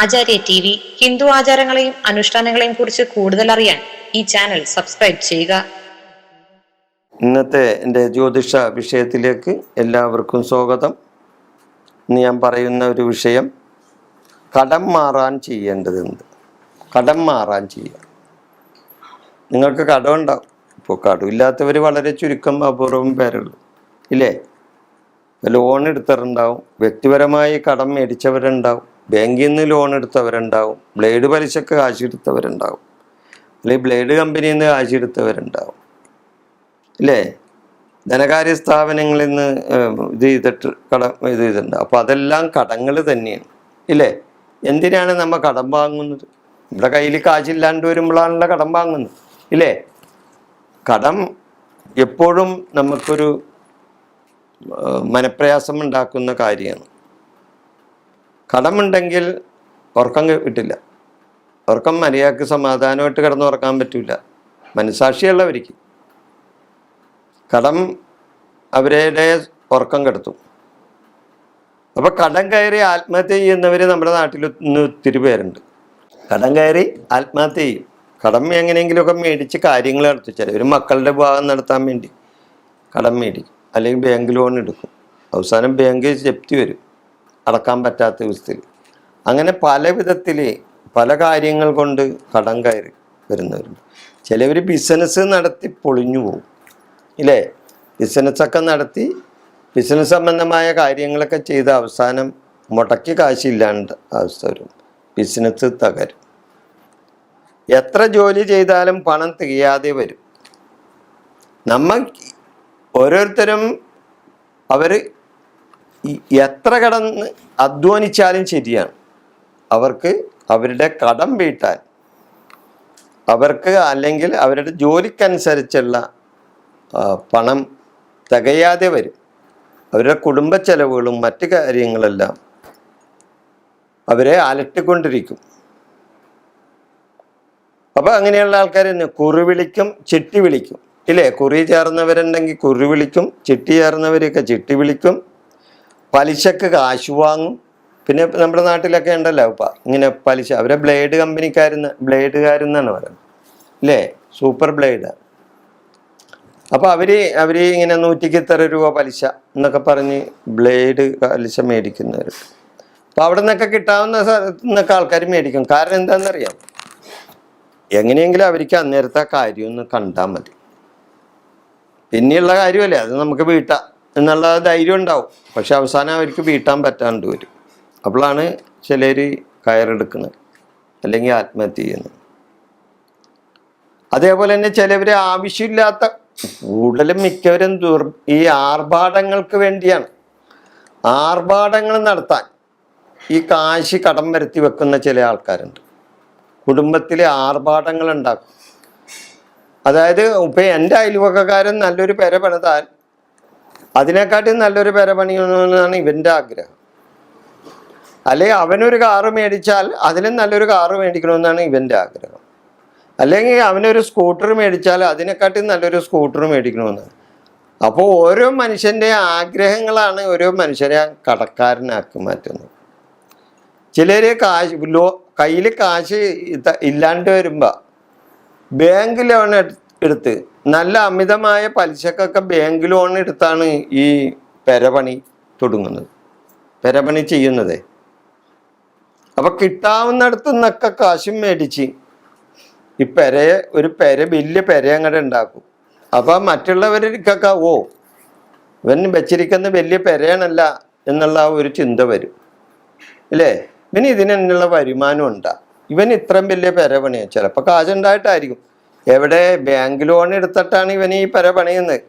ആചാര്യ T V Hindu ആചാരങ്ങളെയും അനുഷ്ഠാനങ്ങളെയും കുറിച്ച് കൂടുതൽ അറിയാൻ ഈ ചാനൽ സബ്സ്ക്രൈബ് ചെയ്യുക. ഇന്നത്തെ എന്റെ ജ്യോതിഷ വിഷയത്തിലേക്ക് എല്ലാവർക്കും സ്വാഗതം. ഇന്ന് ഞാൻ പറയുന്ന ഒരു വിഷയം കടം മാറാൻ ചെയ്യേണ്ടതുണ്ട്. കടം മാറാൻ ചെയ്യുക നിങ്ങൾക്ക് കടം ഉണ്ടാവും ഇപ്പോൾ കടമില്ലാത്തവർ വളരെ ചുരുക്കം അപൂർവം പേരുള്ളൂ. ഇല്ലേ? ലോൺ എടുത്തവരുണ്ടാവും വ്യക്തിപരമായി കടം മേടിച്ചവരുണ്ടാവും. ബാങ്കിൽ നിന്ന് ലോൺ എടുത്തവരുണ്ടാവും. ബ്ലേഡ് പലിശക്ക് കാശ് എടുത്തവരുണ്ടാവും. അല്ലെങ്കിൽ ബ്ലേഡ് കമ്പനിയിൽ നിന്ന് കാശ് എടുത്തവരുണ്ടാവും. ഇല്ലേ ധനകാര്യ സ്ഥാപനങ്ങളിൽ നിന്ന് ഇത് ചെയ്തിട്ട് കട ഇത് ചെയ്തിട്ടുണ്ട്. അപ്പോൾ അതെല്ലാം കടങ്ങൾ തന്നെയാണ്. ഇല്ലേ? എന്തിനാണ് നമ്മൾ കടം വാങ്ങുന്നത്? നമ്മുടെ കയ്യിൽ കാശില്ലാണ്ട് വരുമ്പോഴാണല്ലോ കടം വാങ്ങുന്നത്. ഇല്ലേ? കടം എപ്പോഴും നമുക്കൊരു മനപ്രയാസം ഉണ്ടാക്കുന്ന കാര്യമാണ്. കടമുണ്ടെങ്കിൽ ഉറക്കം കിട്ടില്ല. ഉറക്കം മര്യാദയ്ക്ക് സമാധാനമായിട്ട് കിടന്ന് ഉറക്കാൻ പറ്റില്ല മനസാക്ഷിയുള്ളവർക്ക് കടം അവരുടെ ഉറക്കം കെടുത്തും. അപ്പൊ കടം കയറി ആത്മഹത്യ ചെയ്യുന്നവര് നമ്മുടെ നാട്ടിൽ ഇന്ന് ഒത്തിരി പേരുണ്ട്. കടം കയറി ആത്മഹത്യ ചെയ്യും. കടം എങ്ങനെയെങ്കിലുമൊക്കെ മേടിച്ച് കാര്യങ്ങൾ നടത്തും ചിലവർ മക്കളുടെ ഭാഗം നടത്താൻ വേണ്ടി കടം മേടിക്കും. അല്ലെങ്കിൽ ബാങ്ക് ലോൺ എടുക്കും. അവസാനം ബാങ്ക് ജപ്തി വരും. അടക്കാൻ പറ്റാത്ത വിധത്തിൽ അങ്ങനെ പല വിധത്തിൽ പല കാര്യങ്ങൾ കൊണ്ട് കടം കയറി വരുന്നവരുണ്ട്. ചിലവർ ബിസിനസ് നടത്തി പൊളിഞ്ഞു പോകും ഇല്ലേ? ബിസിനസ്സൊക്കെ നടത്തി ബിസിനസ് സംബന്ധമായ കാര്യങ്ങളൊക്കെ ചെയ്ത് അവസാനം മുടക്കി കാശില്ലാണ്ട് അവസ്ഥ വരും. ബിസിനസ് തകരും. എത്ര ജോലി ചെയ്താലും പണം തികയാതെ വരും. നമ്മ ഓരോരുത്തരും അവർ എത്ര കടന്ന് അധ്വാനിച്ചാലും ശരിയാണ്. അവർക്ക് അവരുടെ കടം വീട്ടാൻ അവർക്ക് അല്ലെങ്കിൽ അവരുടെ ജോലിക്കനുസരിച്ചുള്ള പണം തികയാതെ വരും. അവരുടെ കുടുംബ ചെലവുകളും മറ്റു കാര്യങ്ങളെല്ലാം അവരെ അലട്ടിക്കൊണ്ടിരിക്കും. അപ്പോൾ അങ്ങനെയുള്ള ആൾക്കാർ തന്നെ കുറി വിളിക്കും ചിട്ടി വിളിക്കും. ഇല്ലേ? കുറി ചേർന്നവരുണ്ടെങ്കിൽ കുറി വിളിക്കും ചിട്ടി ചേർന്നവരൊക്കെ ചിട്ടി വിളിക്കും. പലിശക്ക് കാശ് വാങ്ങും. പിന്നെ നമ്മുടെ നാട്ടിലൊക്കെ ഉണ്ടല്ലോ ഇപ്പം ഇങ്ങനെ പലിശ. അവരെ ബ്ലേഡ് കമ്പനിക്കാരെന്ന് ബ്ലേഡുകാരെന്നാണ് പറയുന്നത്. അല്ലേ സൂപ്പർ ബ്ലേഡ്. അപ്പോൾ അവർ അവർ ഇങ്ങനെ നൂറ്റിക്ക് ഇത്ര രൂപ പലിശ എന്നൊക്കെ പറഞ്ഞ് ബ്ലേഡ് പലിശ മേടിക്കുന്നവർ അപ്പോൾ അവിടെ നിന്നൊക്കെ കിട്ടാവുന്ന നിന്നൊക്കെ ആൾക്കാർ മേടിക്കും. കാരണം എന്താണെന്നറിയാം എങ്ങനെയെങ്കിലും അവർക്ക് അന്നേരത്തെ കാര്യം ഒന്ന് കണ്ടാൽ മതി. പിന്നെയുള്ള കാര്യമല്ലേ? അത് നമുക്ക് വീട്ടാം. എന്നുള്ള ധൈര്യം ഉണ്ടാവും. പക്ഷെ അവസാനം അവർക്ക് വീട്ടാൻ പറ്റാണ്ട് വരും. അപ്പോഴാണ് ചിലർ കയറെടുക്കുന്നത്. അല്ലെങ്കിൽ ആത്മഹത്യ ചെയ്യുന്നത്. അതേപോലെ തന്നെ ചിലവർ ആവശ്യമില്ലാത്ത കൂടുതലും മിക്കവരും ദുർ ഈ ആർഭാടങ്ങൾക്ക് വേണ്ടിയാണ്. ആർഭാടങ്ങൾ നടത്താൻ ഈ കാശ് കടം വരുത്തി വെക്കുന്ന ചില ആൾക്കാരുണ്ട്. കുടുംബത്തിലെ ആർഭാടങ്ങൾ ഉണ്ടാക്കും. അതായത് ഇപ്പം എന്റെ അയൽവക്കക്കാരൻ നല്ലൊരു പെര പണിതാൽ അതിനെക്കാട്ടും നല്ലൊരു പേര പണിയണമെന്നാണ് ഇവന്റെ ആഗ്രഹം. അല്ലെങ്കിൽ അവനൊരു കാറ് മേടിച്ചാൽ അതിലും നല്ലൊരു കാറ് മേടിക്കണമെന്നാണ് ഇവന്റെ ആഗ്രഹം. അല്ലെങ്കിൽ അവനൊരു സ്കൂട്ടർ മേടിച്ചാൽ അതിനെക്കാട്ടിയും നല്ലൊരു സ്കൂട്ടർ മേടിക്കണമെന്നാണ് അപ്പോൾ ഓരോ മനുഷ്യന്റെ ആഗ്രഹങ്ങളാണ് ഓരോ മനുഷ്യരെ കടക്കാരനാക്കി മാറ്റുന്നത്. ചിലർ കാശ് ലോ കയ്യിൽ കാശ് ഇല്ലാണ്ട് വരുമ്പോൾ ബാങ്ക് ലോൺ എടുത്ത്. നല്ല അമിതമായ പലിശക്കൊക്കെ ബാങ്ക് ലോൺ എടുത്താണ് ഈ പെരപണി തുടങ്ങുന്നത്. പെരപണി ചെയ്യുന്നത്. അപ്പൊ കിട്ടാവുന്നിടത്തു നിന്നൊക്കെ കാശും മേടിച്ച് ഈ പെരയെ ഒരു പെര വലിയ പെര അങ്ങോട്ട് ഉണ്ടാക്കും. അപ്പൊ മറ്റുള്ളവർക്കൊക്കെ ഓ ഇവൻ വെച്ചിരിക്കുന്ന വലിയ പെരയാണല്ല എന്നുള്ള ഒരു ചിന്ത വരും. അല്ലേ? ഇവന് ഇതിനുള്ള വരുമാനം ഉണ്ടാ. ഇവൻ ഇത്രയും വലിയ പെര പണിയാ ചിലപ്പോൾ കാശുണ്ടായിട്ടായിരിക്കും എവിടെ ബാങ്ക് ലോൺ എടുത്തിട്ടാണ് ഇവൻ ഈ പര പണിയുന്നത്?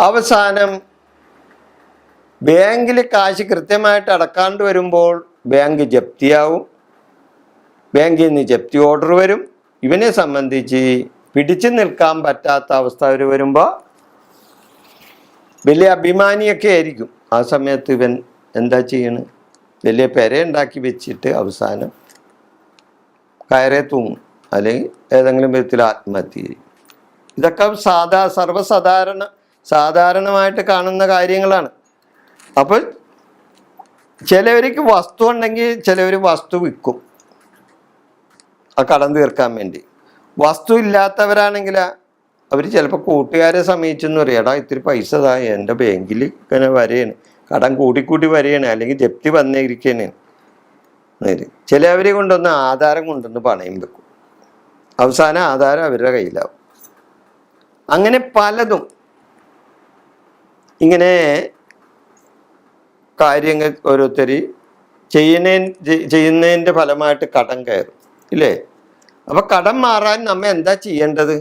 അവസാനം ബാങ്കിൽ കാശ് കൃത്യമായിട്ട് അടക്കാണ്ട് വരുമ്പോൾ ബാങ്ക് ജപ്തിയാവും. ബാങ്കിൽ നിന്ന് ജപ്തി ഓർഡർ വരും. ഇവനെ സംബന്ധിച്ച് പിടിച്ചു നിൽക്കാൻ പറ്റാത്ത അവസ്ഥ അവർ വരുമ്പോൾ വലിയ അഭിമാനിയൊക്കെ ആയിരിക്കും. ആ സമയത്ത് ഇവൻ എന്താ ചെയ്യണ്? വലിയ പെര ഉണ്ടാക്കി വെച്ചിട്ട് അവസാനം കയറെ തൂങ്ങും അല്ലെങ്കിൽ ഏതെങ്കിലും വിധത്തിൽ ആത്മഹത്യ. ഇതൊക്കെ സാധാ സർവസാധാരണ സാധാരണമായിട്ട് കാണുന്ന കാര്യങ്ങളാണ്. അപ്പോൾ ചിലവർക്ക് വസ്തു ഉണ്ടെങ്കിൽ ചിലവർ വസ്തു വിൽക്കും. ആ കടം തീർക്കാൻ വേണ്ടി. വസ്തു ഇല്ലാത്തവരാണെങ്കിൽ അവർ ചിലപ്പോൾ കൂട്ടുകാരെ സമീപിച്ചെന്ന് പറയും എടാ ഇത്തിരി പൈസ താ എന്റെ ബാങ്കിൽ ഇങ്ങനെ വരെയാണ്. കടം കൂട്ടിക്കൂട്ടി വരികയാണ് അല്ലെങ്കിൽ ജപ്തി വന്നിരിക്കുകയാണ് ചിലവരെ കൊണ്ടൊന്ന് ആധാരം കൊണ്ടൊന്ന് പണയം വെക്കും. അവസാനം ആധാരം അവരുടെ കയ്യിലാവും. അങ്ങനെ പലതും ഇങ്ങനെ കാര്യങ്ങൾ ഓരോരുത്തർ ചെയ്യുന്ന ചെയ്യുന്നതിന്റെ ഫലമായിട്ട് കടം കയറും ഇല്ലേ? അപ്പം കടം മാറാൻ നമ്മ എന്താ ചെയ്യേണ്ടത്?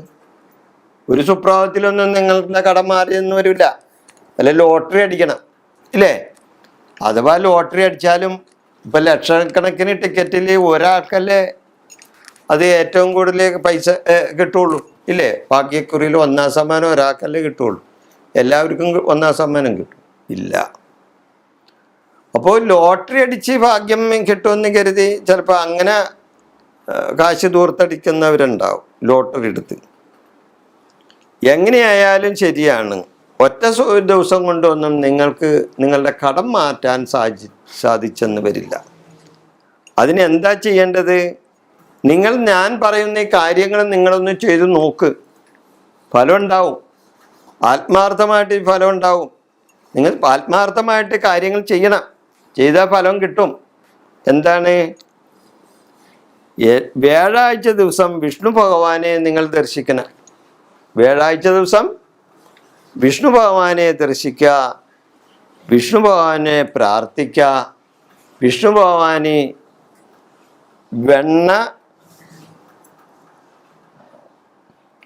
ഒരു സുപ്രഭാതത്തിലൊന്നും നിങ്ങളുടെ കടം മാറിയെന്ന് വരില്ല. അല്ല ലോട്ടറി അടിക്കണം ഇല്ലേ? അഥവാ ലോട്ടറി അടിച്ചാലും ഇപ്പം ലക്ഷക്കണക്കിന് ടിക്കറ്റിൽ ഒരാൾക്കല്ലേ അത് ഏറ്റവും കൂടുതൽ പൈസ കിട്ടുള്ളൂ. ഇല്ലേ? ഭാഗ്യക്കുറിയിൽ ഒന്നാം സമ്മാനം ഒരാൾക്കല്ലേ കിട്ടുള്ളൂ. എല്ലാവർക്കും ഒന്നാം സമ്മാനം കിട്ടും. ഇല്ല. അപ്പോൾ ലോട്ടറി അടിച്ച് ഭാഗ്യം കിട്ടുമെന്ന് കരുതി ചിലപ്പോൾ അങ്ങനെ കാശ് ദൂർത്തടിക്കുന്നവരുണ്ടാവും ലോട്ടറി എടുത്ത്. എങ്ങനെയായാലും ശരിയാണ്. ഒറ്റ ദിവസം കൊണ്ടൊന്നും നിങ്ങൾക്ക് നിങ്ങളുടെ കടം മാറ്റാൻ സാധി സാധിച്ചെന്ന് വരില്ല. അതിനെന്താ ചെയ്യേണ്ടത്? നിങ്ങൾ ഞാൻ പറയുന്ന ഈ കാര്യങ്ങൾ നിങ്ങളൊന്ന് ചെയ്ത് നോക്ക്. ഫലം ഉണ്ടാവും ആത്മാർത്ഥമായിട്ട് ഫലം ഉണ്ടാവും നിങ്ങൾ ആത്മാർത്ഥമായിട്ട് കാര്യങ്ങൾ ചെയ്യണം. ചെയ്താൽ ഫലം കിട്ടും. എന്താണ്? വ്യാഴാഴ്ച ദിവസം വിഷ്ണു ഭഗവാനെ നിങ്ങൾ ദർശിക്കണം. വ്യാഴാഴ്ച ദിവസം വിഷ്ണു ഭഗവാനെ ദർശിക്കുക വിഷ്ണു ഭഗവാനെ പ്രാർത്ഥിക്കുക വിഷ്ണു ഭഗവാനെ വെണ്ണ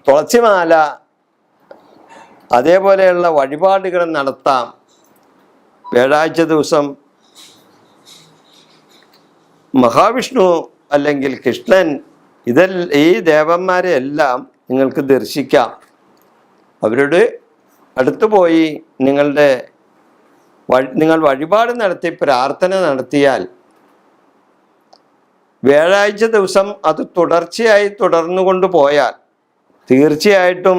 തുളസിമാല അതേപോലെയുള്ള വഴിപാടുകൾ നടത്താം. വ്യാഴാഴ്ച ദിവസം മഹാവിഷ്ണു അല്ലെങ്കിൽ കൃഷ്ണൻ ഇതൽ ഈ ദേവന്മാരെ എല്ലാം നിങ്ങൾക്ക് ദർശിക്കാം. അവരോട് അടുത്തു പോയി നിങ്ങളുടെ നിങ്ങൾ വഴിപാട് നടത്തി പ്രാർത്ഥന നടത്തിയാൽ വ്യാഴാഴ്ച ദിവസം അത് തുടർച്ചയായി തുടർന്നു കൊണ്ടുപോയാൽ തീർച്ചയായിട്ടും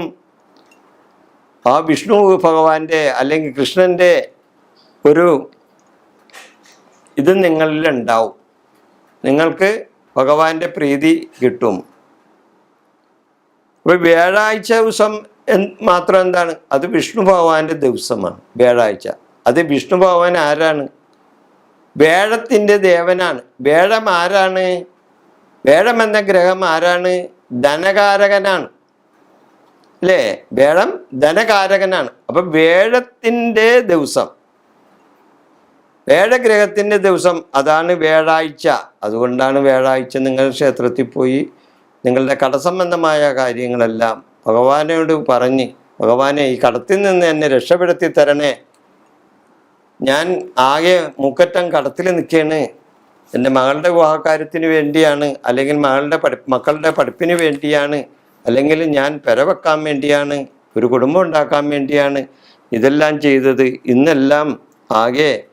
ആ വിഷ്ണു ഭഗവാന്റെ അല്ലെങ്കിൽ കൃഷ്ണന്റെ ഒരു ഇത് നിങ്ങളിൽ ഉണ്ടാവും. നിങ്ങൾക്ക് ഭഗവാന്റെ പ്രീതി കിട്ടും. അപ്പൊ വ്യാഴാഴ്ച ദിവസം മാത്രം എന്താണ്? അത് വിഷ്ണു ഭഗവാന്റെ ദിവസമാണ് വ്യാഴാഴ്ച. അത് വിഷ്ണു ഭഗവാൻ ആരാണ്? വേഴത്തിന്റെ ദേവനാണ്. വേഴം ആരാണ്? വേഴം എന്ന ഗ്രഹം ആരാണ്? ധനകാരകനാണ്. അല്ലേ? വേഴം ധനകാരകനാണ്. അപ്പൊ വേഴത്തിന്റെ ദിവസം. വേഴഗ്രഹത്തിന്റെ ദിവസം അതാണ് വേഴാഴ്ച. അതുകൊണ്ടാണ് വേഴാഴ്ച നിങ്ങൾ ക്ഷേത്രത്തിൽ പോയി നിങ്ങളുടെ കടസംബന്ധമായ കാര്യങ്ങളെല്ലാം ഭഗവാനോട് പറഞ്ഞ് ഭഗവാനെ ഈ കടത്തിൽ നിന്ന് എന്നെ രക്ഷപ്പെടുത്തി തരണേ. ഞാൻ ആകെ മുക്കറ്റം കടത്തിൽ നിൽക്കുകയാണ്. എന്റെ മകളുടെ വിവാഹകാര്യത്തിന് വേണ്ടിയാണ് അല്ലെങ്കിൽ മകളുടെ പഠി മക്കളുടെ പഠിപ്പിന് വേണ്ടിയാണ് അല്ലെങ്കിൽ ഞാൻ പെരവെക്കാൻ വേണ്ടിയാണ് ഒരു കുടുംബം ഉണ്ടാക്കാൻ വേണ്ടിയാണ് ഇതെല്ലാം ചെയ്തത്. ഇന്നെല്ലാം ആകെ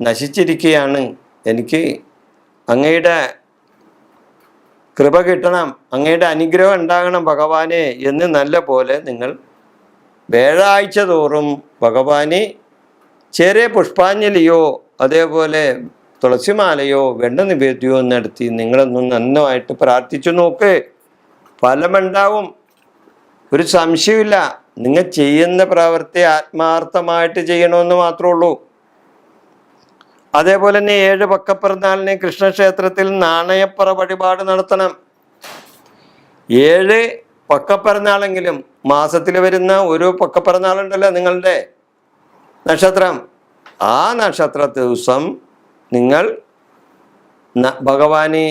നശിച്ചിരിക്കുകയാണ്. എനിക്ക് അങ്ങയുടെ കൃപ കിട്ടണം അങ്ങയുടെ അനുഗ്രഹം ഉണ്ടാകണം ഭഗവാനെ എന്ന് നല്ല പോലെ നിങ്ങൾ വ്യാഴാഴ്ച തോറും ഭഗവാനെ ചെറിയ പുഷ്പാഞ്ജലിയോ അതേപോലെ തുളസിമാലയോ വെണ്ണ നിവേദ്യമോ നടത്തി നിങ്ങളൊന്ന് നന്നായിട്ട് പ്രാർത്ഥിച്ചു നോക്ക്. ഫലമുണ്ടാവും. ഒരു സംശയമില്ല നിങ്ങൾ ചെയ്യുന്ന പ്രവൃത്തി ആത്മാർത്ഥമായിട്ട് ചെയ്യണമെന്ന് മാത്രമേ ഉള്ളൂ. അതേപോലെ തന്നെ ഏഴ് പക്കപ്പിറന്നാളിന് കൃഷ്ണക്ഷേത്രത്തിൽ നാണയപ്പറ വഴിപാട് നടത്തണം. ഏഴ് പക്കപ്പിറന്നാളെങ്കിലും മാസത്തിൽ വരുന്ന ഒരു പക്കപ്പിറന്നാളുണ്ടല്ലോ നിങ്ങളുടെ നക്ഷത്രം. ആ നക്ഷത്ര ദിവസം നിങ്ങൾ ഭഗവാനെ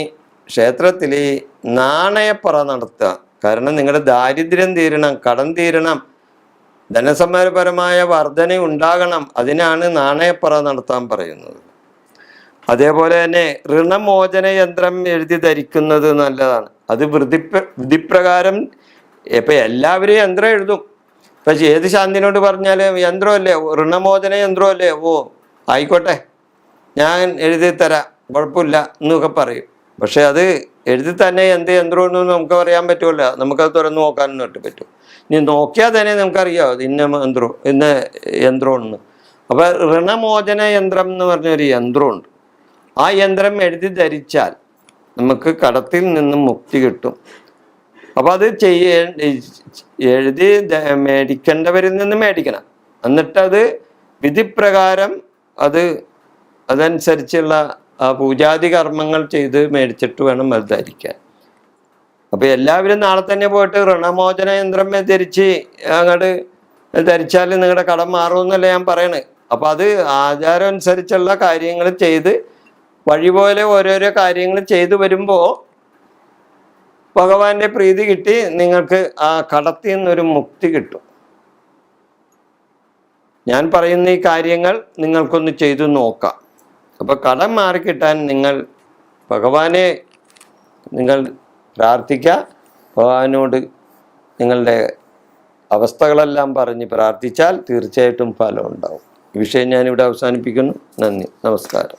ക്ഷേത്രത്തിൽ നാണയപ്പറ നടത്തുക. കാരണം നിങ്ങളുടെ ദാരിദ്ര്യം തീരണം കടം തീരണം ധനസമ്പരപരമായ വർധന ഉണ്ടാകണം. അതിനാണ് നാണയപ്പറ നടത്താൻ പറയുന്നത്. അതേപോലെ തന്നെ ഋണമോചന യന്ത്രം എഴുതി ധരിക്കുന്നത് നല്ലതാണ്. അത് വൃതി വിധിപ്രകാരം ഇപ്പം എല്ലാവരും യന്ത്രം എഴുതും. പക്ഷെ ഏത് ശാന്തിനോട് പറഞ്ഞാലും യന്ത്രമല്ലേ? ഋണമോചന യന്ത്രമല്ലേ? ഓ ആയിക്കോട്ടെ. ഞാൻ എഴുതി തരാം. കുഴപ്പമില്ല എന്നൊക്കെ പറയും. പക്ഷെ അത് എഴുതി തന്നെ എന്ത് യന്ത്രമെന്ന് നമുക്ക് പറയാൻ പറ്റുമല്ല നമുക്കത് തുറന്നു നോക്കാനൊന്നും ഒട്ട് പറ്റും. ഇനി നോക്കിയാൽ തന്നെ നമുക്കറിയാം ഇന്ന യന്ത്രം ഇന്ന യന്ത്രമെന്ന്. അപ്പൊ ഋണമോചന യന്ത്രം എന്ന് പറഞ്ഞൊരു യന്ത്രമുണ്ട്. ആ യന്ത്രം എഴുതി ധരിച്ചാൽ നമുക്ക് കടത്തിൽ നിന്നും മുക്തി കിട്ടും. അപ്പൊ അത് ചെയ്യേ എഴുതി മേടിക്കേണ്ടവരിൽ നിന്ന് മേടിക്കണം. എന്നിട്ടത് വിധിപ്രകാരം അത് അതനുസരിച്ചുള്ള ആ പൂജാതി കർമ്മങ്ങൾ ചെയ്ത് മേടിച്ചിട്ട് വേണം അത് അപ്പൊ എല്ലാവരും നാളെ തന്നെ പോയിട്ട് ഋണമോചന യന്ത്രം ധരിച്ച് അങ്ങോട്ട് ധരിച്ചാൽ നിങ്ങളുടെ കടം മാറുമെന്നല്ല ഞാൻ പറയണേ. അപ്പൊ അത് ആചാരം അനുസരിച്ചുള്ള കാര്യങ്ങൾ ചെയ്ത് വഴി പോലെ ഓരോരോ കാര്യങ്ങൾ ചെയ്തു വരുമ്പോൾ ഭഗവാന്റെ പ്രീതി കിട്ടി നിങ്ങൾക്ക് ആ കടത്തിൽ നിന്നൊരു മുക്തി കിട്ടും. ഞാൻ പറയുന്ന ഈ കാര്യങ്ങൾ നിങ്ങൾക്കൊന്ന് ചെയ്തു നോക്കാം. അപ്പൊ കടം മാറിക്കിട്ടാൻ നിങ്ങൾ ഭഗവാനെ നിങ്ങൾ പ്രാർത്ഥിക്കുക ഭഗവാനോട് നിങ്ങളുടെ അവസ്ഥകളെല്ലാം പറഞ്ഞ് പ്രാർത്ഥിച്ചാൽ തീർച്ചയായിട്ടും ഫലം ഉണ്ടാവും. ഈ വിഷയം ഞാനിവിടെ അവസാനിപ്പിക്കുന്നു. നന്ദി. നമസ്കാരം.